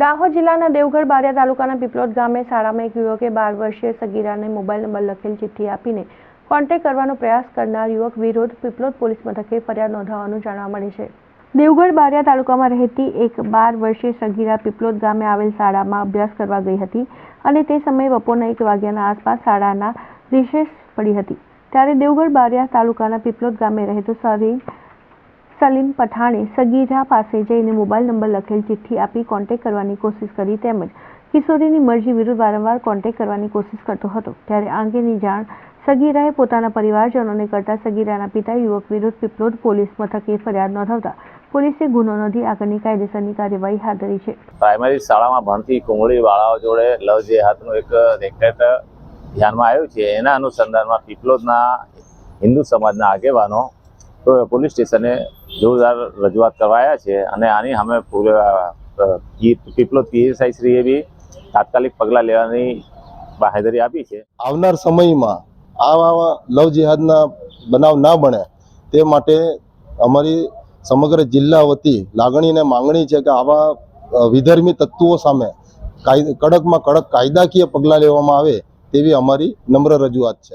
દાહોદ જિલ્લાના દેવગઢ બારિયા તાલુકાના પીપલોદ ગામે શાળામાં એક યુવકે બાર વર્ષીય સગીરાને મોબાઈલ નંબર લખેલ ચિઠ્ઠી આપીને કોન્ટેક્ટ કરવાનો પ્રયાસ કરનાર યુવક વિરુદ્ધ પીપલોદ પોલીસ મથકે ફરિયાદ નોંધાવવાનું જાણવા મળે છે. દેવગઢ બારિયા તાલુકામાં રહેતી એક બાર વર્ષીય સગીરા પીપલોદ ગામે આવેલ શાળામાં અભ્યાસ કરવા ગઈ હતી અને તે સમયે બપોરના એક વાગ્યાના આસપાસ શાળાના રિશેષ પડી હતી. ત્યારે દેવગઢ બારિયા તાલુકાના પીપલોદ ગામે રહેતો સરીન સલીમ પઠાણે સગીરા પાસે જઈને મોબાઈલ નંબર લખેલ ચિઠ્ઠી આપી કોન્ટેક કરવાની કોશિશ કરી તેમજ કિશોરીની મરજી વિરુદ્ધ વારંવાર કોન્ટેક કરવાની કોશિશ કરતો હતો. ત્યારે આ અંગેની જાણ સગીરાએ પોતાના પરિવારજનોને કરતા સગીરાના પિતા યુવક વિરુદ્ધ પીપલોદ પોલીસ મથકે ફરિયાદ નોંધાવતા પોલીસે ગુનો નોંધી આગળની કાયદેસરની કાર્યવાહી હાથ ધરી છે. પ્રાઇમરી શાળામાં ભણતી કુંગળી વાળાઓ જોડે લવ જેહાદનું એક રેકેટ ધ્યાનમાં આવ્યું છે. એના અનુસંધાનમાં પીપલોદના હિન્દુ સમાજના આગેવાનો, પોલીસ સ્ટેશને જોરદાર રજૂઆત કરવાયા છે અને આની અમે પીપલોદ પીએસઆઈ શ્રીએ બી તાત્કાલિક પગલાં લેવાની બાહેધરી આપી છે. આવનાર સમયમાં આવા લવ જિહાદના બનાવ ના બને તે માટે અમારી સમગ્ર જિલ્લા વતી લાગણી અને માંગણી છે કે આવા વિધર્મી તત્વો સામે કડકમાં કડક કાયદાકીય પગલાં લેવામાં આવે તેવી અમારી નમ્ર રજૂઆત છે.